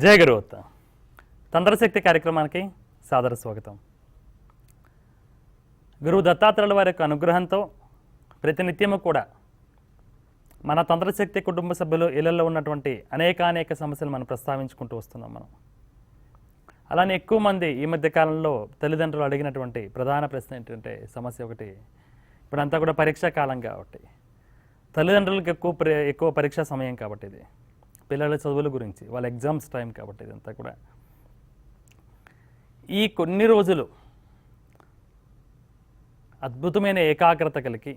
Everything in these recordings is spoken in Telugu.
జయ గురువత్త. తంత్రశక్తి కార్యక్రమానికి సాదర స్వాగతం. గురువు దత్తాత్రేయుల వారి యొక్క అనుగ్రహంతో ప్రతినిత్యము కూడా మన తంత్రశక్తి కుటుంబ సభ్యులు ఇళ్ళలో ఉన్నటువంటి అనేకానేక సమస్యలు మనం ప్రస్తావించుకుంటూ వస్తున్నాం మనం. అలానే ఎక్కువ మంది ఈ మధ్య కాలంలో తల్లిదండ్రులు అడిగినటువంటి ప్రధాన ప్రశ్న ఏంటంటే సమస్య ఒకటి ఇప్పుడంతా కూడా పరీక్షా కాలం కాబట్టి. తల్లిదండ్రులకు ఎక్కువ ఎక్కువ పరీక్షా సమయం కాబట్టి ఇది. పిల్లల చదువుల గురించి వాళ్ళ ఎగ్జామ్స్ టైం కాబట్టి ఇదంతా కూడా. ఈ కొన్ని రోజులు అద్భుతమైన ఏకాగ్రత కలిగి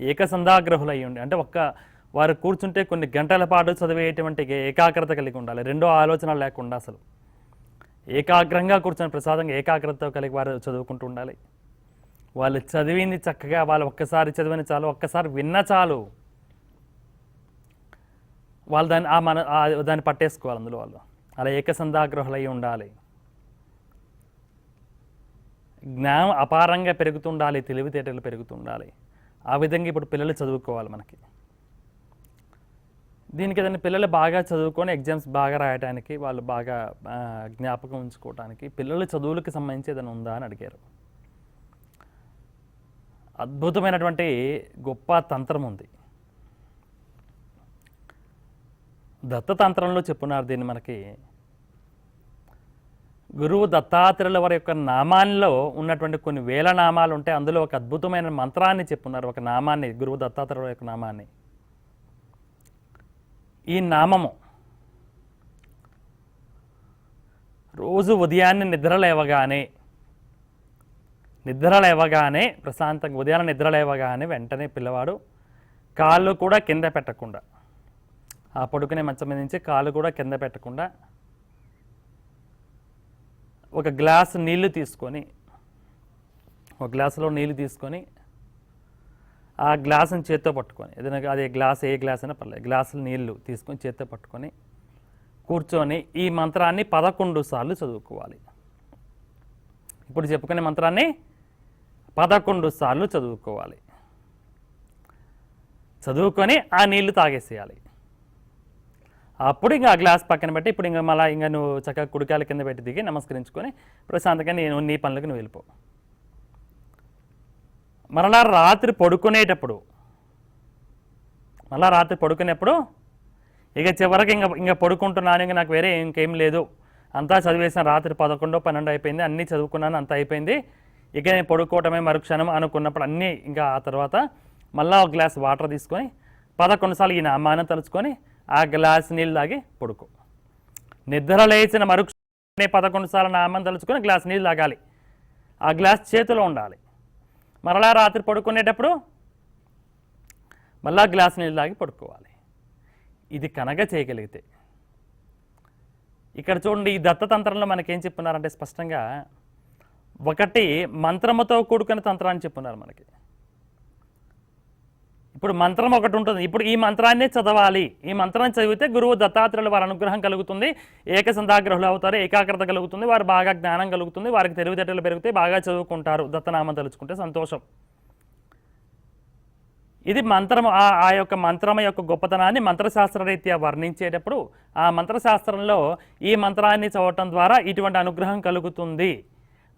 ఏకసంధాగ్రహులు అయ్యి ఉండి అంటే ఒక్క వారు కూర్చుంటే కొన్ని గంటల పాటు చదివేటువంటి ఏకాగ్రత కలిగి ఉండాలి. రెండో ఆలోచన లేకుండా అసలు. ఏకాగ్రంగా కూర్చొని ప్రసాదంగా ఏకాగ్రతతో కలిగి వారు చదువుకుంటూ ఉండాలి. వాళ్ళు చదివింది చక్కగా వాళ్ళు ఒక్కసారి చదివిన చాలు ఒక్కసారి విన్న చాలు. వాళ్ళు దాన్ని ఆ మన దాన్ని పట్టేసుకోవాలి అందులో వాళ్ళు. అలా ఏకసంధాగ్రహులు అయి ఉండాలి. జ్ఞానం అపారంగా పెరుగుతుండాలి తెలివితేటలు పెరుగుతుండాలి. ఆ విధంగా ఇప్పుడు పిల్లలు చదువుకోవాలి మనకి. దీనికి ఏదైనా పిల్లలు బాగా చదువుకొని ఎగ్జామ్స్ బాగా రాయడానికి వాళ్ళు బాగా జ్ఞాపకం ఉంచుకోవడానికి పిల్లల చదువులకు సంబంధించి ఏదైనా ఉందా అని అడిగారు. అద్భుతమైనటువంటి గొప్ప తంత్రం ఉంది. దత్తతంత్రంలో చెప్పున్నారు దీన్ని మనకి. గురువు దత్తాత్రేయుల వారి యొక్క నామాల్లో ఉన్నటువంటి కొన్ని వేల నామాలు ఉంటాయి అందులో ఒక అద్భుతమైన మంత్రాన్ని చెప్పున్నారు ఒక నామాన్ని గురువు దత్తాత్రేయుల యొక్క నామాన్ని. ఈ నామము రోజు ఉదయాన్నే నిద్ర లేవగానే నిద్ర లేవగానే ప్రశాంతంగా ఉదయాన్నే నిద్ర లేవగానే వెంటనే పిల్లవాడు కాళ్ళు కూడా కింద పెట్టకుండా ఆ పడుకునే మంచం మీద నుంచి కాలు కూడా కింద పెట్టకుండా ఒక గ్లాస్ నీళ్ళు తీసుకొని ఒక గ్లాసులో నీళ్ళు తీసుకొని ఆ గ్లాసుని చేత్తో పట్టుకొని ఏదైనా అదే గ్లాస్ ఏ గ్లాస్ అయినా పర్లేదు గ్లాసులు నీళ్ళు తీసుకొని చేత్తో పట్టుకొని కూర్చొని ఈ మంత్రాన్ని పదకొండు సార్లు చదువుకోవాలి. ఇప్పుడు చెప్పుకునే మంత్రాన్ని పదకొండు సార్లు చదువుకోవాలి. చదువుకొని ఆ నీళ్ళు తాగేసేయాలి. అప్పుడు ఇంకా ఆ గ్లాస్ పక్కన పెట్టి ఇప్పుడు ఇంకా మళ్ళీ ఇంకా నువ్వు చక్కగా కుడికాల కింద పెట్టి దిగి నమస్కరించుకొని ప్రశాంతంగా నేను నీ పనులకు నువ్వు వెళ్ళిపో. మరలా రాత్రి పడుకునేటప్పుడు మళ్ళా రాత్రి పడుకునేప్పుడు ఇక చివరికి ఇంకా ఇంకా పడుకుంటున్నాను ఇంకా నాకు వేరే ఇంకేం లేదు. అంతా చదివేసిన రాత్రి పదకొండో పన్నెండు అయిపోయింది అన్నీ చదువుకున్నాను అంతా అయిపోయింది. ఇక నేను పడుకోవటమే మరుక్షణం అనుకున్నప్పుడు అన్నీ ఇంకా ఆ తర్వాత మళ్ళీ ఒక గ్లాస్ వాటర్ తీసుకొని పదకొండు సార్లు ఈ నామాన్ని తలుచుకొని ఆ గ్లాస్ నీళ్ళు తాగి పడుకో. నిద్ర లేచిన మరుక్షణే పదకొండు సార్లు నామం తలుచుకొని గ్లాస్ నీళ్ళు తాగాలి. ఆ గ్లాస్ చేతిలో ఉండాలి. మరలా రాత్రి పడుకునేటప్పుడు మళ్ళా గ్లాస్ నీళ్ళు తాగి పడుకోవాలి. ఇది కనగ చేయగలిగితే. ఇక్కడ చూడండి ఈ దత్తతంత్రంలో మనకేం చెప్పున్నారంటే స్పష్టంగా ఒకటి మంత్రముతో కూడుకున్న తంత్రాన్ని చెప్పున్నారు మనకి. ఇప్పుడు మంత్రం ఒకటి ఉంటుంది. ఇప్పుడు ఈ మంత్రాన్నే చదవాలి. ఈ మంత్రం చదివితే గురువు దత్తాత్రేయుల వారి అనుగ్రహం కలుగుతుంది. ఏకసంధాగ్రహులు అవుతారు ఏకాగ్రత కలుగుతుంది వారు బాగా జ్ఞానం కలుగుతుంది వారికి తెలివితేటలు పెరుగుతాయి బాగా చదువుకుంటారు. దత్తనామం తలుచుకుంటే సంతోషం. ఇది మంత్రం ఆ ఆ యొక్క మంత్రం యొక్క గొప్పతనాన్ని మంత్రశాస్త్ర రీత్యా వర్ణించేటప్పుడు ఆ మంత్రశాస్త్రంలో ఈ మంత్రాన్ని చదవటం ద్వారా ఇటువంటి అనుగ్రహం కలుగుతుంది.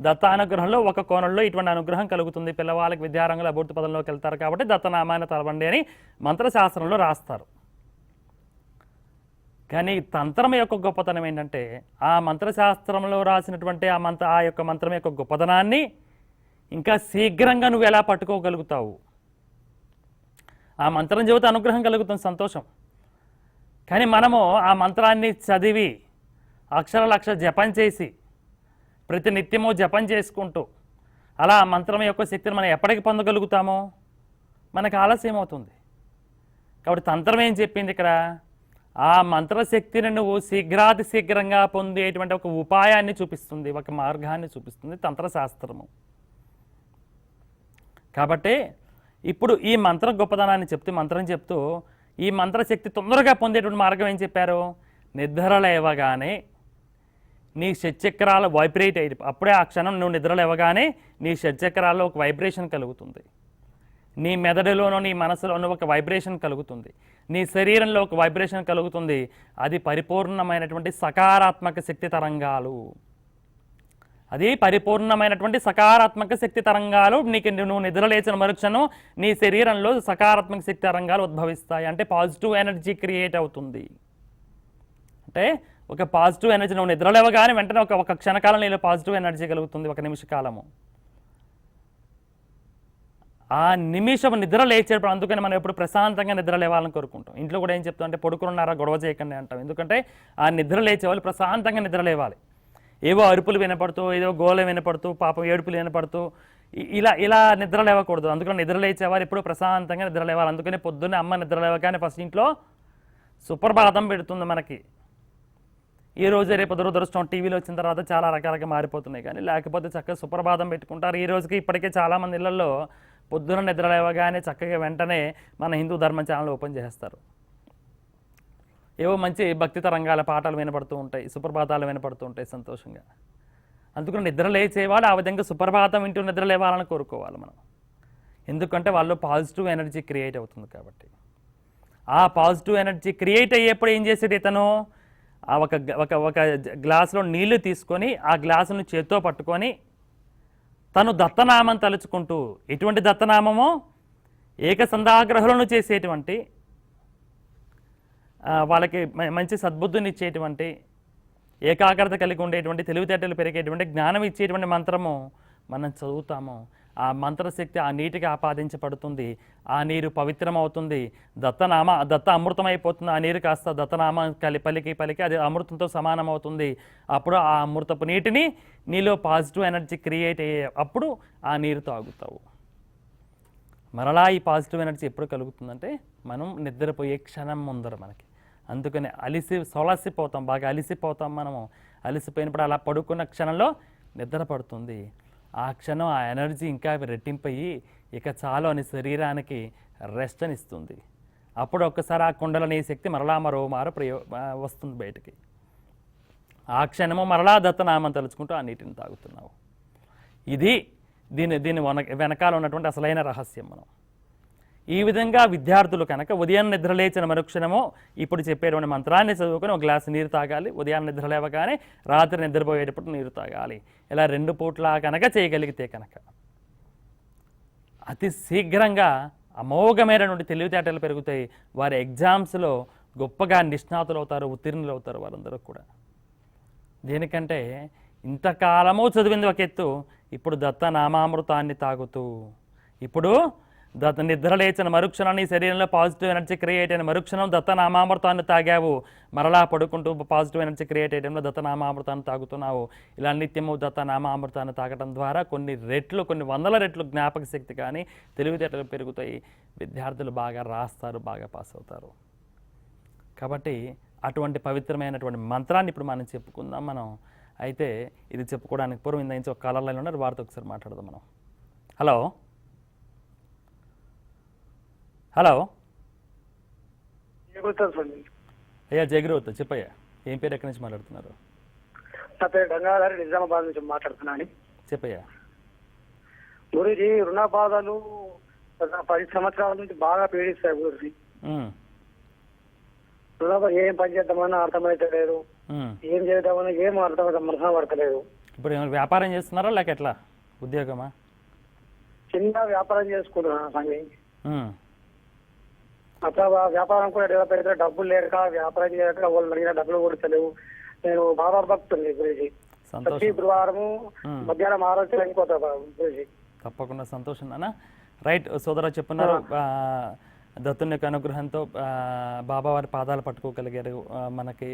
దత్త అనుగ్రహంలో ఒక కోణంలో ఇటువంటి అనుగ్రహం కలుగుతుంది. పిల్లవాళ్ళకి విద్యారంగంలో అభివృద్ధి పదంలోకి వెళ్తారు కాబట్టి దత్తనామాన్ని తలవండి అని మంత్రశాస్త్రంలో రాస్తారు. కానీ తంత్రం యొక్క గొప్పతనం ఏంటంటే ఆ మంత్రశాస్త్రంలో రాసినటువంటి ఆ మంత్ర ఆ యొక్క మంత్రం యొక్క గొప్పతనాన్ని ఇంకా శీఘ్రంగా నువ్వు ఎలా పట్టుకోగలుగుతావు? ఆ మంత్రం చెబితే అనుగ్రహం కలుగుతుంది సంతోషం. కానీ మనము ఆ మంత్రాన్ని చదివి అక్షర లక్ష జపం చేసి ప్రతి నిత్యము జపం చేసుకుంటూ అలా మంత్రం యొక్క శక్తిని మనం ఎప్పటికి పొందగలుగుతామో మనకు ఆలస్యం అవుతుంది. కాబట్టి తంత్రం ఏం చెప్పింది ఇక్కడ? ఆ మంత్రశక్తిని నువ్వు శీఘ్రాతి శీఘ్రంగా పొందేటువంటి ఒక ఉపాయాన్ని చూపిస్తుంది ఒక మార్గాన్ని చూపిస్తుంది తంత్రశాస్త్రము కాబట్టి ఇప్పుడు ఈ మంత్ర గొప్పదనాన్ని చెప్తూ మంత్రం చెప్తూ ఈ మంత్రశక్తి తొందరగా పొందేటువంటి మార్గం ఏం చెప్పారు? నిద్ర లేవగానే నీ షట్చక్రాలు వైబ్రేట్ అయ్యి అప్పుడే ఆ క్షణం నువ్వు నిద్ర లేవగానే నీ షట్చక్రాల్లో ఒక వైబ్రేషన్ కలుగుతుంది. నీ మెదడులోనో నీ మనసులోనో ఒక వైబ్రేషన్ కలుగుతుంది. నీ శరీరంలో ఒక వైబ్రేషన్ కలుగుతుంది. అది పరిపూర్ణమైనటువంటి సకారాత్మక శక్తి తరంగాలు. అది పరిపూర్ణమైనటువంటి సకారాత్మక శక్తి తరంగాలు. నీకు నువ్వు నిద్రలేచిన మరుక్షణం నీ శరీరంలో సకారాత్మక శక్తి తరంగాలు ఉద్భవిస్తాయి. అంటే పాజిటివ్ ఎనర్జీ క్రియేట్ అవుతుంది. అంటే ఒక పాజిటివ్ ఎనర్జీ నువ్వు నిద్రలేవగానే వెంటనే ఒక ఒక క్షణకాలం నీలో పాజిటివ్ ఎనర్జీ కలుగుతుంది ఒక నిమిష కాలము. ఆ నిమిషం నిద్ర లేచేటప్పుడు అందుకని మనం ఎప్పుడు ప్రశాంతంగా నిద్ర లేవాలని కోరుకుంటాం. ఇంట్లో కూడా ఏం చెప్తాం అంటే పడుకున్నారా గొడవ చేయకండి అంటాం. ఎందుకంటే ఆ నిద్ర లేచే వాళ్ళు ప్రశాంతంగా నిద్ర లేవాలి. ఏవో అరుపులు వినపడుతూ ఏదో గోల వినపడుతూ పాపం ఏడుపులు వినపడుతూ ఇలా ఇలా నిద్ర లేవకూడదు. అందుకని నిద్ర లేచేవారు ఎప్పుడు ప్రశాంతంగా నిద్ర లేవాలి. అందుకనే పొద్దున్నే అమ్మ నిద్ర లేవగానే ఫస్ట్ ఇంట్లో సుప్రభాతం పెడుతుంది మనకి. ఈ రోజు రేపు దురదృష్టం టీవీలో వచ్చిన తర్వాత చాలా రకాలుగా మారిపోతున్నాయి. కానీ లేకపోతే చక్కగా సుప్రభాతం పెట్టుకుంటారు. ఈ రోజుకి ఇప్పటికే చాలామంది ఇళ్ళలో పొద్దున నిద్ర లేవగానే చక్కగా వెంటనే మన హిందూ ధర్మ ఛానల్ ఓపెన్ చేస్తారు ఏవో మంచి భక్తి తరంగాల పాటలు వినపడుతూ ఉంటాయి. సుప్రభాతాలు వినపడుతూ ఉంటాయి సంతోషంగా. అందుకని నిద్ర లేచేవాడు ఆ విధంగా సుప్రభాతం వింటూ నిద్ర లేవాలని కోరుకోవాలి మనం. ఎందుకంటే వాళ్ళు పాజిటివ్ ఎనర్జీ క్రియేట్ అవుతుంది కాబట్టి. ఆ పాజిటివ్ ఎనర్జీ క్రియేట్ అయ్యేప్పుడు ఏం చేసాడు ఇతను? ఒక ఒక ఒక గ్లాసులో నీళ్ళు తీసుకొని ఆ గ్లాసును చేత్తో పట్టుకొని తను దత్తనామం తలుచుకుంటూ ఎటువంటి దత్తనామమో? ఏకసంధాగ్రహులను చేసేటువంటి వాళ్ళకి మంచి సద్బుద్ధిని ఇచ్చేటువంటి ఏకాగ్రత కలిగి ఉండేటువంటి తెలివితేటలు పెరిగేటువంటి జ్ఞానం ఇచ్చేటువంటి మంత్రము మనం చదువుతాము. ఆ మంత్రశక్తి ఆ నీటికి ఆపాదించబడుతుంది. ఆ నీరు పవిత్రం అవుతుంది దత్తనామ దత్త అమృతం అయిపోతుంది ఆ నీరు కాస్త దత్తనామ కలి పలికి పలికి అది అమృతంతో సమానం అవుతుంది అప్పుడు ఆ అమృతపు నీటిని నీలో పాజిటివ్ ఎనర్జీ క్రియేట్ అయ్యే అప్పుడు ఆ నీరు తాగుతావు. మరలా ఈ పాజిటివ్ ఎనర్జీ ఎప్పుడు కలుగుతుందంటే మనం నిద్రపోయే క్షణం ముందర మనకి. అందుకని అలిసి సొలసిపోతాం. బాగా అలిసిపోతాం మనము. అలిసిపోయినప్పుడు అలా పడుకున్న క్షణంలో నిద్ర పడుతుంది. ఆ క్షణం ఆ ఎనర్జీ ఇంకా రెట్టింపయ్యి ఇక చాలు అని శరీరానికి రెస్ట్ అని ఇస్తుంది. అప్పుడు ఒక్కసారి ఆ కుండలనే శక్తి మరలా మరో మారు ప్రయో వస్తుంది బయటికి. ఆ క్షణము మరలా దత్తనామం తలుచుకుంటూ ఆ నీటిని తాగుతున్నావు. ఇది దీని దీని వన వెనకాల ఉన్నటువంటి అసలైన రహస్యం మనం. ఈ విధంగా విద్యార్థులు కనుక ఉదయం నిద్రలేచిన మరుక్షణము ఇప్పుడు చెప్పేటువంటి మంత్రాన్ని చదువుకొని ఒక గ్లాసు నీరు తాగాలి. ఉదయం నిద్ర లేవగానే రాత్రి నిద్రపోయేటప్పుడు నీరు తాగాలి. ఇలా రెండు పూట్ల కనుక చేయగలిగితే కనుక అతి శీఘ్రంగా అమోఘమైనటువంటి తెలివితేటలు పెరుగుతాయి. వారి ఎగ్జామ్స్లో గొప్పగా నిష్ణాతులు అవుతారు ఉత్తీర్ణులు అవుతారు వారందరూ కూడా. దేనికంటే ఇంతకాలము చదివింది ఒక ఎత్తు ఇప్పుడు దత్త నామామృతాన్ని తాగుతూ ఇప్పుడు దత్త నిద్ర లేచిన మరుక్షణం నీ శరీరంలో పాజిటివ్ ఎనర్జీ క్రియేట్ అయిన మరుక్షణం దత్త నామామృతాన్ని తాగావు. మరలా పడుకుంటూ పాజిటివ్ ఎనర్జీ క్రియేట్ అయ్యడంలో దత్త నామామృతాన్ని తాగుతున్నావు. ఇలా నిత్యము దత్త నామామృతాన్ని తాగడం ద్వారా కొన్ని రెట్లు కొన్ని వందల రెట్లు జ్ఞాపక శక్తి కానీ తెలివితేటలు పెరుగుతాయి. విద్యార్థులు బాగా రాస్తారు బాగా పాస్ అవుతారు. కాబట్టి అటువంటి పవిత్రమైనటువంటి మంత్రాన్ని ఇప్పుడు మనం చెప్పుకుందాం మనం. అయితే ఇది చెప్పుకోవడానికి పూర్వం ఇంత నుంచి ఒక కాలర్ ఉన్నారు. వారితో ఒకసారి మాట్లాడదాం మనం. హలో. హలో. అయ్యా జగరవత్ చెప్పయ్యా. ఏం పేరు ఎక్కడి నుంచి మాట్లాడుతున్నారు? నా పేరు గంగాధరి నిజామాబాద్ నుంచి మాట్లాడుతున్నాను చెప్పయ్యా. గురుజీ రుణ బాధలు పది సంవత్సరాల నుంచి బాగా పీడిస్తాయి గురుజీ. ఏం పని చేద్దామన్నా అర్థమైతే లేదు ఉమ్. ఏం చేద్దామన్నా ఏం అర్థమైతే మనసున పడతలేదు. ఇప్పుడు ఏమైనా వ్యాపారం చేస్తున్నారా లేక ఎట్లా? ఉద్యోగమా? చిన్న వ్యాపారం చేసుకుంటున్నాను స్వామి ఉమ్, అట్లా వ్యాపారం కూడా డెవలప్ అయితే డబ్బులు లేక వ్యాపారం చేయక వాళ్ళు అడిగిన డబ్బులు కొడతలేవు నేను బాబా భక్తుంది గురుజీ. ప్రతి గురువారము. మధ్యాహ్నం ఆరోగ్యం అయిపోతా గురుజీ. తప్పకుండా సంతోషం నాన్న. రైట్ సోదర చెప్పున్నారు దత్తుని యొక్క అనుగ్రహంతో ఆ, బాబా వారి పాదాలు పట్టుకోగలిగారు. మనకి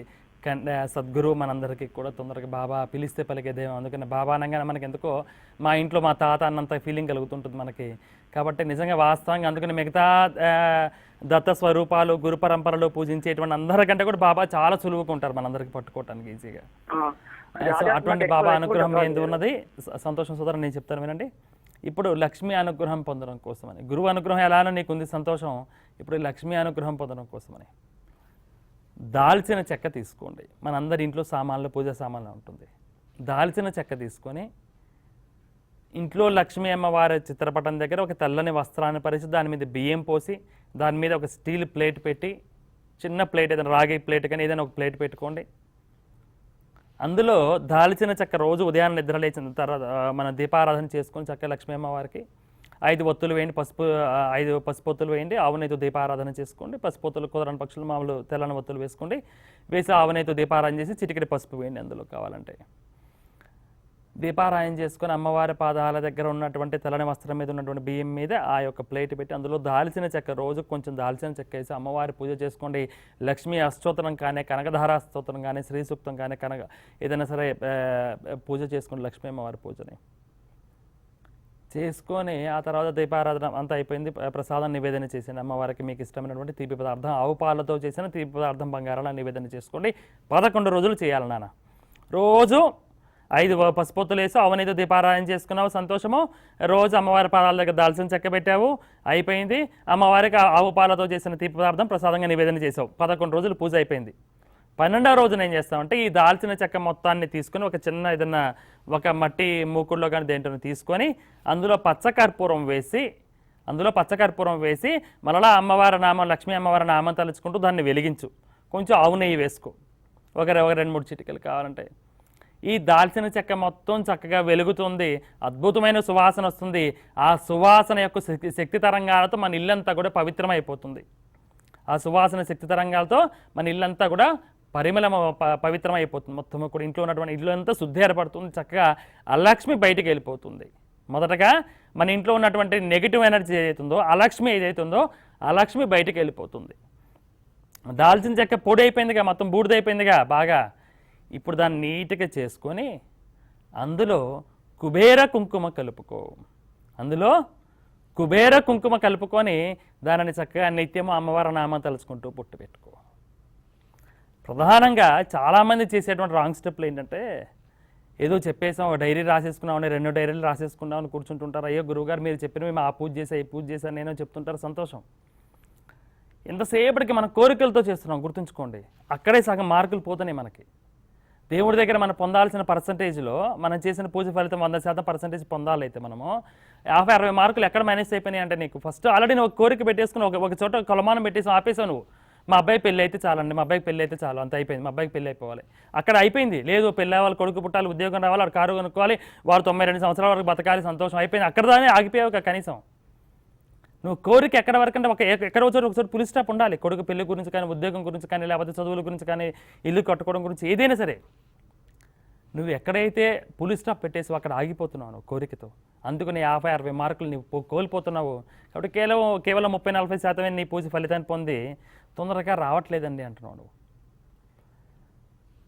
సద్గురువు మనందరికీ కూడా తొందరగా బాబా పిలిస్తే పలికే దైవం. అందుకని బాబా అనగానే మనకి ఎందుకో మా ఇంట్లో మా తాత అన్నంత ఫీలింగ్ కలుగుతుంటుంది మనకి. కాబట్టి నిజంగా వాస్తవంగా అందుకని మిగతా దత్త స్వరూపాలు గురు పరంపరలో పూజించేటువంటి అందరికంటే కూడా బాబా చాలా సులువుగా ఉంటారు మనందరికీ పట్టుకోవటానికి ఈజీగా. అటువంటి బాబా అనుగ్రహం ఏంది ఉన్నది? సంతోషం సోదరు నేను చెప్తాను వినండి. ఇప్పుడు లక్ష్మీ అనుగ్రహం పొందడం కోసమని. గురువు అనుగ్రహం ఎలానో నీకు ఉంది సంతోషం. ఇప్పుడు లక్ష్మీ అనుగ్రహం పొందడం కోసమని. దాల్చిన చెక్క తీసుకోండి. మనందరి ఇంట్లో సామాన్లు పూజా సామాన్లు ఉంటుంది. దాల్చిన చెక్క తీసుకొని ఇంట్లో లక్ష్మీ అమ్మవారి చిత్రపటం దగ్గర ఒక తెల్లని వస్త్రాన్ని పరిచి దాని మీద బియ్యం పోసి దాని మీద ఒక స్టీల్ ప్లేట్ పెట్టి చిన్న ప్లేట్ ఏదైనా రాగి ప్లేట్ కానీ ఏదైనా ఒక ప్లేట్ పెట్టుకోండి. అందులో దాల్చిన చెక్క రోజు ఉదయాన్నే నిద్ర లేచిన తర్వాత మన దీపారాధన చేసుకొని చక్క లక్ష్మీ అమ్మవారికి ఐదు ఒత్తులు వేయండి పసుపు ఐదు పసుపొత్తులు వేయండి ఆవునైతే దీపారాధన చేసుకోండి పసుపొత్తులు కుదరని పక్షులు మామూలు తెల్లని ఒత్తులు వేసుకోండి వేసి ఆవునైతో దీపారాధన చేసి చిటికెడి పసుపు వేయండి అందులో కావాలంటే. దీపారాయం చేసుకొని అమ్మవారి పాదాల దగ్గర ఉన్నటువంటి తెల్లని వస్త్రం మీద ఉన్నటువంటి బియ్యం మీద ఆ యొక్క ప్లేట్ పెట్టి అందులో దాల్చిన చెక్క రోజు కొంచెం దాల్చిన చెక్క వేసి అమ్మవారి పూజ చేసుకోండి. లక్ష్మీ అష్టోత్తరం కానీ కనకధార స్తోత్రం కానీ శ్రీ సూక్తం కానీ కనక ఏదైనా సరే పూజ చేసుకోండి లక్ష్మీ అమ్మవారి పూజని. చేసుకొని ఆ తర్వాత దీపారాధన అంతా అయిపోయింది. ప్రసాదం నివేదన చేసింది అమ్మవారికి మీకు ఇష్టమైనటువంటి తీపి పదార్థం ఆవు పాలతో చేసిన తీపి పదార్థం బంగారాల నివేదన చేసుకోండి. పదకొండు రోజులు చేయాలి నాన్న. రోజు ఐదు పసుపొత్తులు వేసి అవనీతో దీపారాయణ చేసుకున్నావు. సంతోషము. రోజు అమ్మవారి పాదాల దగ్గర దాల్చిన చెక్క పెట్టావు. అయిపోయింది. అమ్మవారికి ఆవు పాలతో చేసిన తీపి పదార్థం ప్రసాదంగా నివేదన చేసావు. పదకొండు రోజులు పూజ అయిపోయింది. పన్నెండవ రోజున ఏం చేస్తామంటే ఈ దాల్చిన చెక్క మొత్తాన్ని తీసుకొని ఒక చిన్న ఏదన్నా ఒక మట్టి మూకుడులో కానీ దేంట్లో తీసుకొని అందులో పచ్చకర్పూరం వేసి అందులో పచ్చకర్పూరం వేసి మరలా అమ్మవారి నామం లక్ష్మీ అమ్మవారి నామం తలుచుకుంటూ దాన్ని వెలిగించు. కొంచెం ఆవు నెయ్యి వేసుకో. ఒక ఒక రెండు మూడు చిటికలు కావాలంటే. ఈ దాల్చిన చెక్క మొత్తం చక్కగా వెలుగుతుంది. అద్భుతమైన సువాసన వస్తుంది. ఆ సువాసన యొక్క శక్తి శక్తి తరంగాలతో మన ఇల్లంతా కూడా పవిత్రమైపోతుంది. ఆ సువాసన శక్తి తరంగాలతో మన ఇల్లంతా కూడా పరిమళం పవిత్రమైపోతుంది. పవిత్రం అయిపోతుంది మొత్తం కూడా ఇంట్లో ఉన్నటువంటి ఇల్లు అంతా శుద్ధి ఏర్పడుతుంది. చక్కగా అలక్ష్మి బయటికి వెళ్ళిపోతుంది. మొదటగా మన ఇంట్లో ఉన్నటువంటి నెగిటివ్ ఎనర్జీ ఏదైతుందో అలక్ష్మి ఏదైతుందో అలక్ష్మి బయటికి వెళ్ళిపోతుంది. దాల్చిన చెక్క పొడి అయిపోయిందిగా మొత్తం బూడిదైపోయిందిగా బాగా. ఇప్పుడు దాన్ని నీట్గా చేసుకొని అందులో కుబేర కుంకుమ కలుపుకో. అందులో కుబేర కుంకుమ కలుపుకొని దానిని చక్కగా నిత్యము అమ్మవారి నామం తలుచుకుంటూ పుట్టు పెట్టుకో. ప్రధానంగా చాలామంది చేసేటువంటి రాంగ్ స్టెప్లు ఏంటంటే ఏదో చెప్పేసాం ఒక డైరీ రాసేసుకున్నామని రెండు డైరీలు రాసేసుకున్నామని కూర్చుంటుంటారు. అయ్యో గురువుగారు మీరు చెప్పిన మేము ఆ పూజ చేసా ఈ పూజ చేశాను నేను చెప్తుంటారు. సంతోషం. ఎంతసేపటికి మన కోరికలతో చేస్తున్నాం గుర్తుంచుకోండి. అక్కడే సగం మార్కులు పోతున్నాయి మనకి. దేవుడి దగ్గర మనం పొందాల్సిన పర్సంటేజ్లో మనం చేసిన పూజ ఫలితం వంద శాతం పర్సంటేజ్ పొందాలైతే మనము యాభై అరవై మార్కులు ఎక్కడ మైనస్ అయిపోయినాయి అంటే నీకు ఫస్ట్ ఆల్రెడీ నువ్వు ఒక కోరిక పెట్టేసుకుని ఒక ఒక చోట కొలమానం పెట్టేసి ఆపేసావు నువ్వు. మా అబ్బాయి పెళ్ళి అయితే చాలండి మా అబ్బాయికి పెళ్ళి అయితే చాలు అంత అయిపోయింది మా అబ్బాయికి పెళ్ళి అయిపోవాలి. అక్కడ అయిపోయింది లేదు పెళ్ళి అవ్వాలి కొడుకు పుట్టాలి ఉద్యోగం రావాలి వాడు కారు కొనుక్కోవాలి వారు తొంభై రెండు సంవత్సరాల వరకు బతకాలి సంతోషం అయిపోయింది. అక్కడ దానే ఆగిపోయావు కనీసం. నువ్వు కోరిక ఎక్కడ వరకు అంటే ఒక ఎక్కడ ఎక్కడో ఒకసారి పులి స్టాప్ ఉండాలి. కొడుకు పెళ్ళి గురించి కానీ ఉద్యోగం గురించి కానీ లేకపోతే చదువుల గురించి కానీ ఇల్లు కట్టుకోవడం గురించి ఏదైనా సరే. నువ్వు ఎక్కడైతే పులి స్టాప్ పెట్టేసి అక్కడ ఆగిపోతున్నావు నువ్వు కోరికతో. అందుకని యాభై అరవై మార్కులు నీవు కోల్పోతున్నావు. కాబట్టి కేవలం కేవలం ముప్పై నలభై శాతమే నీ పూజ ఫలితాన్ని పొంది తొందరగా రావట్లేదండి అంటున్నావు నువ్వు.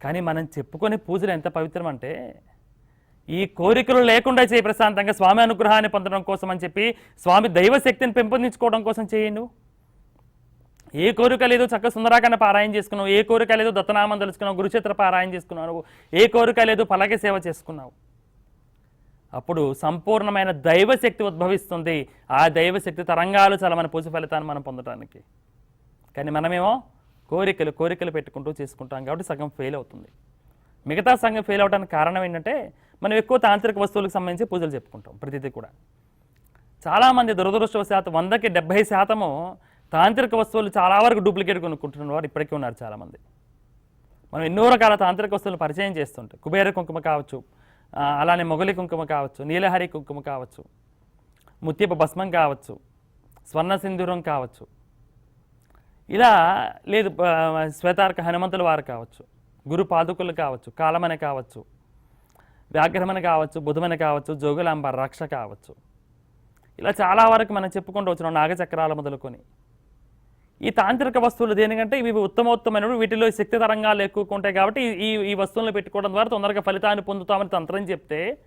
కానీ మనం చెప్పుకునే పూజలు ఎంత పవిత్రం అంటే ఈ కోరికలు లేకుండా చేయి ప్రశాంతంగా స్వామి అనుగ్రహాన్ని పొందడం కోసం అని చెప్పి స్వామి దైవశక్తిని పెంపొందించుకోవడం కోసం చేయండు. ఏ కోరిక లేదో చక్క సుందరాకాండ పారాయణ చేసుకున్నావు ఏ కోరిక లేదో దత్తనామం తలుచుకున్నావు గురుక్షేత్ర పారాయణ చేసుకున్నావు ఏ కోరిక లేదు పలక సేవ చేసుకున్నావు. అప్పుడు సంపూర్ణమైన దైవశక్తి ఉద్భవిస్తుంది. ఆ దైవశక్తి తరంగాలు చాలా మన పూజ ఫలితాన్ని మనం పొందడానికి కానీ మనమేమో కోరికలు కోరికలు పెట్టుకుంటూ చేసుకుంటాం కాబట్టి సగం ఫెయిల్ అవుతుంది. మిగతా సగం ఫెయిల్ అవడానికి కారణం ఏంటంటే మనం ఎక్కువ తాంత్రిక వస్తువులకు సంబంధించి పూజలు చెప్పుకుంటాం ప్రతిదీ కూడా. చాలామంది దురదృష్టవశాత్తు వందకి డెబ్బై శాతము తాంత్రిక వస్తువులు చాలా వరకు డూప్లికేట్ కొనుక్కుంటున్న వారు ఇప్పటికీ ఉన్నారు చాలామంది. మనం ఎన్నో రకాల తాంత్రిక వస్తువులు పరిచయం చేస్తుంటాం. కుబేర కుంకుమ కావచ్చు అలానే మొగలి కుంకుమ కావచ్చు నీలహరి కుంకుమ కావచ్చు ముత్యపు భస్మం కావచ్చు స్వర్ణ సింధూరం కావచ్చు. ఇలా లేదు శ్వేతార్క హనుమంతుల వారు కావచ్చు గురు పాదుకులు కావచ్చు కాలమని కావచ్చు వ్యాఘ్రమని కావచ్చు బుధమని కావచ్చు జోగులాంబ రక్ష కావచ్చు. ఇలా చాలా వరకు మనం చెప్పుకుంటూ వచ్చినాం నాగచక్రాలు మొదలుకొని. ఈ తాంత్రిక వస్తువులు దేనికంటే ఇవి ఉత్తమోత్తమైనవి వీటిలో శక్తి తరంగాలు ఎక్కువ ఉంటాయి కాబట్టి ఈ- ఈ ఈ వస్తువులను పెట్టుకోవడం ద్వారా తొందరగా ఫలితాన్ని పొందుతామని తంత్రం చెప్తే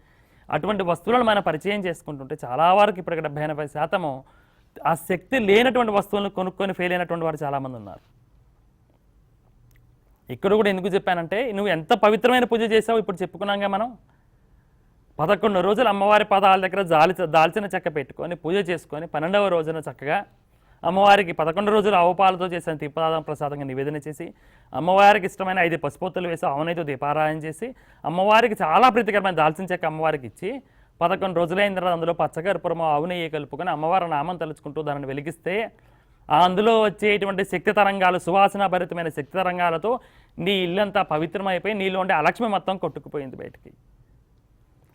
అటువంటి వస్తువులను మనం పరిచయం చేసుకుంటుంటే చాలా వరకు ఇప్పటికి డెబ్బై ఎనభై శాతము ఆ శక్తి లేనటువంటి వస్తువులను కొనుక్కొని ఫెయిల్ అయినటువంటి వారు చాలామంది ఉన్నారు. ఇక్కడ కూడా ఎందుకు చెప్పానంటే నువ్వు ఎంత పవిత్రమైన పూజ చేసావు ఇప్పుడు చెప్పుకున్నాంగా మనం. పదకొండు రోజులు అమ్మవారి పదాల దగ్గర దాల్చ దాల్చిన చెక్క పెట్టుకొని పూజ చేసుకొని పన్నెండవ రోజున చక్కగా అమ్మవారికి పదకొండు రోజులు ఆవుపాలతో చేసిన దీపారాధన ప్రసాదంగా నివేదన చేసి అమ్మవారికి ఇష్టమైన ఐదు పసుపొత్తులు వేసి అవనైతో దీపారాయణ చేసి అమ్మవారికి చాలా ప్రీతికరమైన దాల్చిన చెక్క అమ్మవారికి ఇచ్చి పదకొండు రోజులైన తర్వాత అందులో పచ్చకర్పూరము ఆవు కలుపుకొని అమ్మవారి నామం తలుచుకుంటూ దానిని వెలిగిస్తే అందులో వచ్చేటువంటి శక్తి తరంగాలు సువాసన భరితమైన శక్తి తరంగాలతో నీ ఇల్లంతా పవిత్రమైపోయి నీలో ఉండే అలక్ష్మి మొత్తం కొట్టుకుపోయింది బయటికి.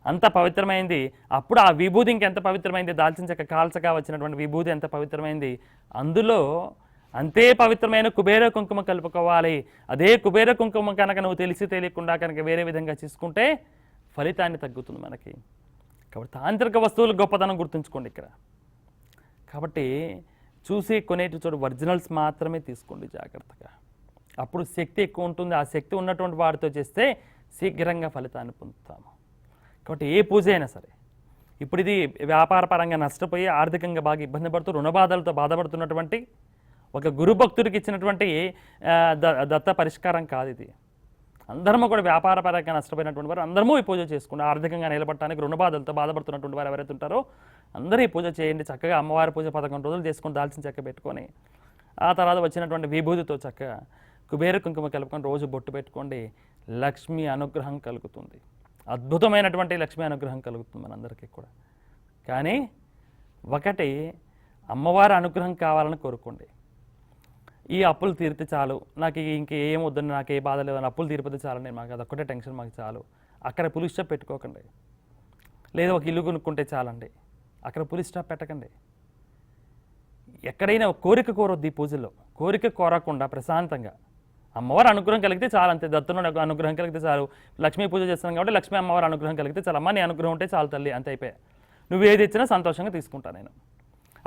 అంత పవిత్రమైంది. అప్పుడు ఆ విభూది ఇంకెంత పవిత్రమైంది? దాల్చిన చెక్క కాల్చగా వచ్చినటువంటి విభూది ఎంత పవిత్రమైంది? అందులో అంతే పవిత్రమైన కుబేర కుంకుమ కలుపుకోవాలి. అదే కుబేర కుంకుమ కనుక నువ్వు తెలిసి తెలియకుండా కనుక వేరే విధంగా తీసుకుంటే ఫలితాన్ని తగ్గుతుంది మనకి. కాబట్టి తాంత్రిక వస్తువులు గొప్పతనం గుర్తుంచుకోండి ఇక్కడ. కాబట్టి చూసి కొనేటి చోటు ఒరిజినల్స్ మాత్రమే తీసుకోండి జాగ్రత్తగా. అప్పుడు శక్తి ఎక్కువ ఉంటుంది. ఆ శక్తి ఉన్నటువంటి వారితో చేస్తే శీఘ్రంగా ఫలితాన్ని పొందుతాము. కాబట్టి ఏ పూజ అయినా సరే ఇప్పుడు ఇది వ్యాపార పరంగా నష్టపోయి ఆర్థికంగా బాగా ఇబ్బంది పడుతూ రుణ బాధలతో బాధపడుతున్నటువంటి ఒక గురు భక్తుడికి ఇచ్చినటువంటి ద- దత్త పరిష్కారం కాదు ఇది. అందరము కూడా వ్యాపార పరంగా నష్టపోయినటువంటి వారు అందరము ఈ పూజ చేసుకుంటారు ఆర్థికంగా నిలబడటానికి రుణ బాధలతో బాధపడుతున్నటువంటి వారు ఎవరైతే ఉంటారో అందరూ ఈ పూజ చేయండి. చక్కగా అమ్మవారి పూజ పదకొండు రోజులు చేసుకొని దాల్చిన చెక్క పెట్టుకొని ఆ తర్వాత వచ్చినటువంటి విభూతితో చక్కగా కుబేర కుంకుమ కలుపుకొని రోజు బొట్టు పెట్టుకోండి. లక్ష్మి అనుగ్రహం కలుగుతుంది. అద్భుతమైనటువంటి లక్ష్మీ అనుగ్రహం కలుగుతుంది మనందరికీ కూడా. కానీ ఒకటి అమ్మవారి అనుగ్రహం కావాలని కోరుకోండి. ఈ అప్పులు తీరితే చాలు. నాకు ఇంక ఏం వద్దని నాకు ఏ బాధ లేదని అప్పులు తీరిపోతే చాలు. నేను మాకు అదొక్కటే టెన్షన్ మాకు చాలు. అక్కడ పులిస్ స్టాప్ పెట్టుకోకండి. లేదా ఒక ఇల్లు కొనుక్కుంటే చాలండి. అక్కడ పులిస్ స్టాప్ పెట్టకండి. ఎక్కడైనా ఒక కోరిక కోరొద్దు ఈ పూజల్లో. కోరిక కోరకుండా ప్రశాంతంగా. అమ్మవారి అనుగ్రహం కలిగితే చాలు అంతే. దత్తును అనుగ్రహం కలిగితే చాలు. లక్ష్మీ పూజ చేస్తున్నాం కాబట్టి లక్ష్మీ అమ్మవారి అనుగ్రహం కలిగితే చాలు. అమ్మ నీ అనుగ్రహం ఉంటే చాలు తల్లి అంతే అయిపోయా. నువ్వు ఏది ఇచ్చినా సంతోషంగా తీసుకుంటా నేను.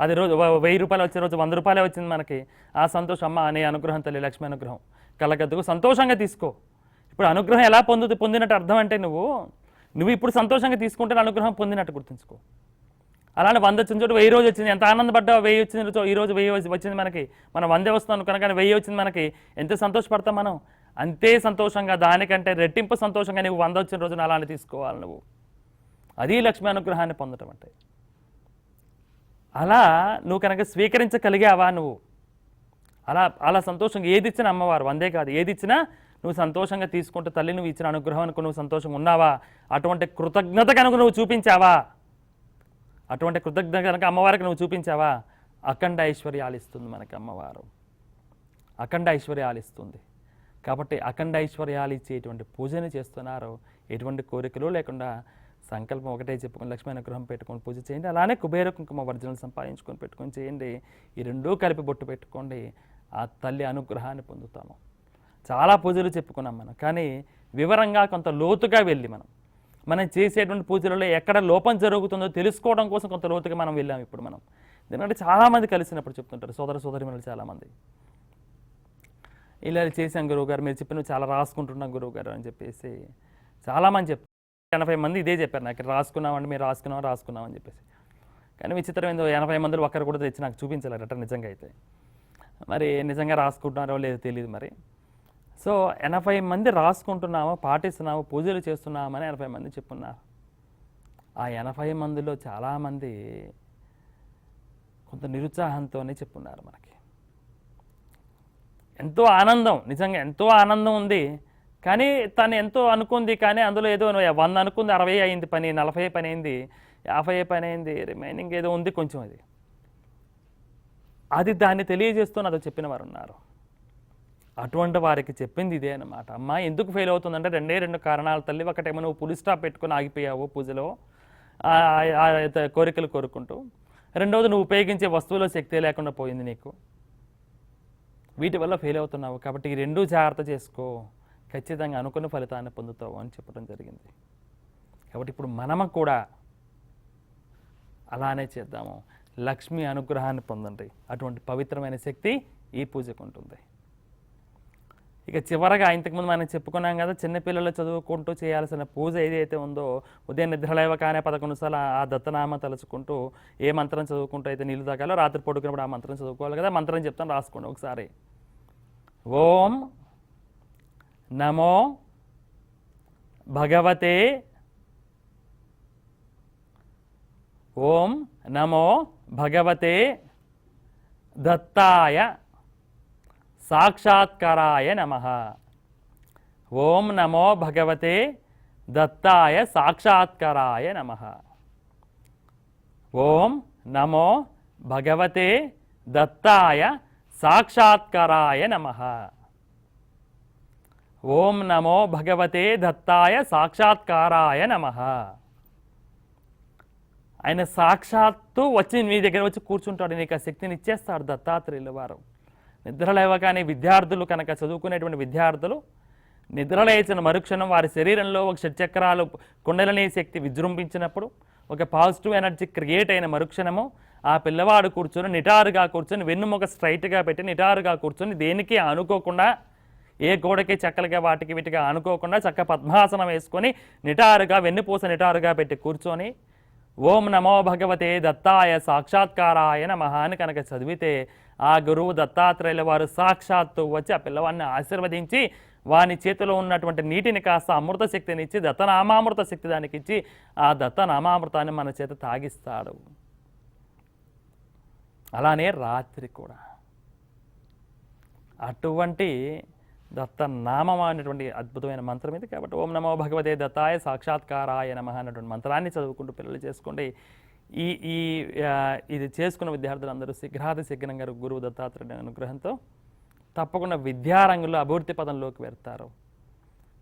అది రోజు వెయ్యి రూపాయలు వచ్చే రోజు వంద రూపాయలే వచ్చింది మనకి. ఆ సంతోషం అమ్మ నీ అనుగ్రహం తల్లి లక్ష్మీ అనుగ్రహం. కలగద్దుకు సంతోషంగా తీసుకో. ఇప్పుడు అనుగ్రహం ఎలా పొందు పొందినట్టు అర్థం అంటే నువ్వు నువ్వు ఇప్పుడు సంతోషంగా తీసుకుంటే అనుగ్రహం పొందినట్టు గుర్తుంచుకో. అలానే వంద వచ్చిన చోటు వెయ్యి రోజు వచ్చింది. ఎంత ఆనందపడ్డా వెయ్యి వచ్చింది ఈ రోజు వెయ్యి వచ్చింది మనకి. మనం వందే వస్తున్నాను కనుక వెయ్యి వచ్చింది మనకి. ఎంత సంతోషపడతాం మనం? అంతే సంతోషంగా దానికంటే రెట్టింపు సంతోషంగా నువ్వు వంద వచ్చిన రోజున అలానే తీసుకోవాలి నువ్వు. అది లక్ష్మీ అనుగ్రహాన్ని పొందటం అంటే. అలా నువ్వు కనుక స్వీకరించగలిగావా నువ్వు? అలా అలా సంతోషంగా ఏది ఇచ్చినా అమ్మవారు వందే కాదు. ఏది ఇచ్చినా నువ్వు సంతోషంగా తీసుకుంటూ తల్లి నువ్వు ఇచ్చిన అనుగ్రహానికి నువ్వు సంతోషంగా ఉన్నావా? అటువంటి కృతజ్ఞత కనుక నువ్వు చూపించావా? అటువంటి కృతజ్ఞత కనుక అమ్మవారికి నువ్వు చూపించావా? అఖండ ఐశ్వర్యాలు ఇస్తుంది మనకి అమ్మవారు. అఖండ ఐశ్వర్యాలు ఇస్తుంది కాబట్టి అఖండ ఐశ్వర్యాలు ఇచ్చేటువంటి పూజని చేస్తున్నారు ఎటువంటి కోరికలు లేకుండా సంకల్పం ఒకటే చెప్పుకొని లక్ష్మీ అనుగ్రహం పెట్టుకొని పూజ చేయండి. అలానే కుబేర కుంకుమ వర్జనలు సంపాదించుకొని పెట్టుకొని చేయండి. ఈ రెండూ కలిపి బొట్టు పెట్టుకోండి. ఆ తల్లి అనుగ్రహాన్ని పొందుతాము. చాలా పూజలు చెప్పుకున్నాం మనం. కానీ వివరంగా కొంత లోతుగా వెళ్ళి మనం. మనం చేసేటువంటి పూజలలో ఎక్కడ లోపం జరుగుతుందో తెలుసుకోవడం కోసం కొంత లోతుగా మనం వెళ్ళాం ఇప్పుడు మనం. ఎందుకంటే చాలామంది కలిసినప్పుడు చెప్తుంటారు సోదర సోదరిమణులు చాలామంది. ఇలా చేశాం గురువు గారు మీరు చెప్పిన చాలా రాసుకుంటున్నాం గురువు గారు అని చెప్పేసి చాలామంది చెప్పారు ఎనభై మంది ఇదే చెప్పారు నాకు రాసుకున్నామండి మీరు రాసుకున్నాం రాసుకున్నాం అని చెప్పేసి. కానీ విచిత్రం ఏందో ఎనభై మందిలో ఒక్కరు కూడా తెచ్చి నాకు చూపించలేరట నిజంగా అయితే. మరి నిజంగా రాసుకుంటున్నారో లేదో తెలియదు మరి. సో ఎనభై మంది రాసుకుంటున్నాము పాటిస్తున్నాము పూజలు చేస్తున్నామని ఎనభై మంది చెప్పున్నారు. ఆ ఎనభై మందిలో చాలామంది కొంత నిరుత్సాహంతోనే చెప్పున్నారు మనకి. ఎంతో ఆనందం నిజంగా ఎంతో ఆనందం ఉంది. కానీ తను ఎంతో అనుకుంది కానీ అందులో ఏదో వంద అనుకుంది అరవై అయింది పని నలభై పని అయింది యాభై పని అయింది రిమైనింగ్ ఏదో ఉంది కొంచెం అది. అది దాన్ని తెలియజేస్తూ నాతో చెప్పిన వారు ఉన్నారు. అటువంటి వారికి చెప్పింది ఇదే అన్నమాట. అమ్మ ఎందుకు ఫెయిల్ అవుతుందంటే రెండే రెండు కారణాలు తల్లి ఒకటేమో నువ్వు పులి స్టాప్ పెట్టుకొని ఆగిపోయావు పూజలో. ఆ- కోరికలు కోరుకుంటూ. రెండవది నువ్వు ఉపయోగించే వస్తువులో శక్తి లేకుండా పోయింది నీకు. వీటి వల్ల ఫెయిల్ అవుతున్నావు. కాబట్టి ఈ రెండూ జాగ్రత్త చేసుకో. ఖచ్చితంగా అనుకున్న ఫలితాన్ని పొందుతావు అని చెప్పడం జరిగింది. కాబట్టి ఇప్పుడు మనము కూడా అలానే చేద్దాము. లక్ష్మి అనుగ్రహాన్ని పొందండి. అటువంటి పవిత్రమైన శక్తి ఈ పూజకు ఉంటుంది. ఇక చివరగా ఇంతకుముందు మనం చెప్పుకున్నాం కదా చిన్నపిల్లలు చదువుకుంటూ చేయాల్సిన పూజ ఏదైతే ఉందో ఉదయం నిద్రలేవగానే పదకొండు సార్లు ఆ దత్తనామ తలుచుకుంటూ ఏ మంత్రం చదువుకుంటూ అయితే నీళ్ళు తాగాలో రాత్రి పడుకున్నప్పుడు ఆ మంత్రం చదువుకోవాలి కదా మంత్రం చెప్తాను రాసుకోండి ఒకసారి. ఓం నమో భగవతే ఓం నమో భగవతే దత్తాయ సాక్షాత్కారాయ నమ. ఓం నమో భగవతే దత్తాయ సాక్షాత్కారాయ నమ. ఓం నమో భగవతే దత్తాయ సాక్షాత్కారాయ నమ. ఓం నమో భగవతే దత్తాయ సాక్షాత్కారాయ నమ. ఆయన సాక్షాత్తు వచ్చి మీ దగ్గర వచ్చి కూర్చుంటాడు నీకు ఆ శక్తిని ఇచ్చేస్తాడు దత్తాత్రేయుల వారు. నిద్ర లేవగానే విద్యార్థులు కనుక చదువుకునేటువంటి విద్యార్థులు నిద్రలేచిన మరుక్షణం వారి శరీరంలో ఒక షట్చక్రాలు కుండలనే శక్తి విజృంభించినప్పుడు ఒక పాజిటివ్ ఎనర్జీ క్రియేట్ అయిన మరుక్షణము ఆ పిల్లవాడు కూర్చొని నిటారుగా కూర్చొని వెన్నుముక స్ట్రైట్గా పెట్టి నిటారుగా కూర్చొని దేనికి అనుకోకుండా ఏ గోడకి చెక్కలుగా వాటికి వీటిగా అనుకోకుండా చక్క పద్మాసనం వేసుకొని నిటారుగా వెన్నుపూస నిటారుగా పెట్టి కూర్చొని ఓం నమో భగవతే దత్తాయ సాక్షాత్కారాయ నమ అని కనుక చదివితే ఆ గురువు దత్తాత్రేయుల వారు సాక్షాత్తు వచ్చి ఆ పిల్లవాడిని ఆశీర్వదించి వాని చేతిలో ఉన్నటువంటి నీటిని కాస్త అమృత శక్తిని ఇచ్చి దత్తనామామృత శక్తి దానికి ఇచ్చి ఆ దత్తనామామృతాన్ని మన చేత తాగిస్తాడు. అలానే రాత్రి కూడా. అటువంటి దత్త నామం అనేటువంటి అద్భుతమైన మంత్రం ఇది. కాబట్టి ఓం నమో భగవతే దత్తాయ సాక్షాత్కారాయ నమ అన్నటువంటి మంత్రాన్ని చదువుకుంటూ పిల్లలు చేసుకోండి. ఈ ఈ ఇది చేసుకున్న విద్యార్థులందరూ శీఘ్రాతి గారు గురువు దత్తాత్రేయ అనుగ్రహంతో తప్పకుండా విద్యారంగంలో అభివృద్ధి పదంలోకి వెళ్తారు.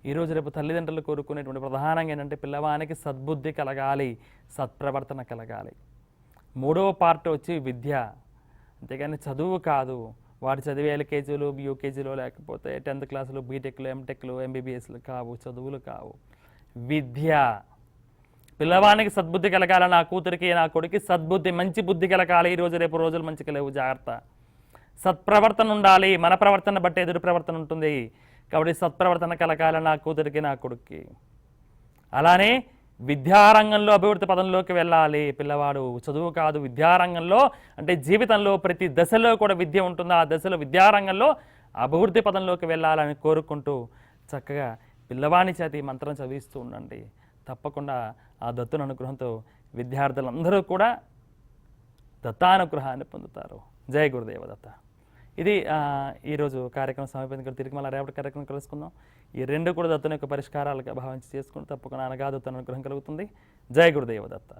ఈరోజు రేపు తల్లిదండ్రులు కోరుకునేటువంటి ప్రధానంగా ఏంటంటే పిల్లవానికి సద్బుద్ధి కలగాలి సత్ప్రవర్తన కలగాలి. మూడవ పార్ట్ వచ్చి విద్య. అంతేగాని చదువు కాదు. వారు చదివే ఎల్కేజీలు యూకేజీలో లేకపోతే టెన్త్ క్లాసులు బీటెక్లు ఎంటెక్లు ఎంబీబీఎస్లు కావు చదువులు కావు. విద్య. పిల్లవానికి సద్బుద్ధి కలగాల నా కూతురికి నా కొడుకి సద్బుద్ధి మంచి బుద్ధి కలగాలి. ఈ రోజు రేపు రోజులు మంచిగా లేవు జాగ్రత్త. సత్ప్రవర్తన ఉండాలి మన ప్రవర్తన బట్టి ఎదురు ప్రవర్తన ఉంటుంది. కాబట్టి సత్ప్రవర్తన కలగాల నా కూతురికి నా కొడుక్కి. అలానే విద్యారంగంలో అభివృద్ధి పదంలోకి వెళ్ళాలి. పిల్లవాడు చదువు కాదు విద్యారంగంలో అంటే జీవితంలో ప్రతి దశలో కూడా విద్య ఉంటుంది? ఆ దశలో విద్యారంగంలో అభివృద్ధి పదంలోకి వెళ్ళాలని కోరుకుంటూ చక్కగా పిల్లవాణి చేతి మంత్రం చదివిస్తూ ఉండండి. తప్పకుండా ఆ దత్తుని అనుగ్రహంతో విద్యార్థులందరూ కూడా దత్తానుగ్రహాన్ని పొందుతారు. జయ గురుదేవ దత్త ఇది ఈరోజు కార్యక్రమం సమర్పించుకుని తిరిగి మళ్ళీ రేపటి కార్యక్రమం కలుసుకుందాం. ఈ రెండు కూడా దత్తుని యొక్క పరిష్కారాలుగా భావించి చేసుకుని తప్పకుండా అనగా దత్తుని అనుగ్రహం కలుగుతుంది. జయ గురుదేవ దత్త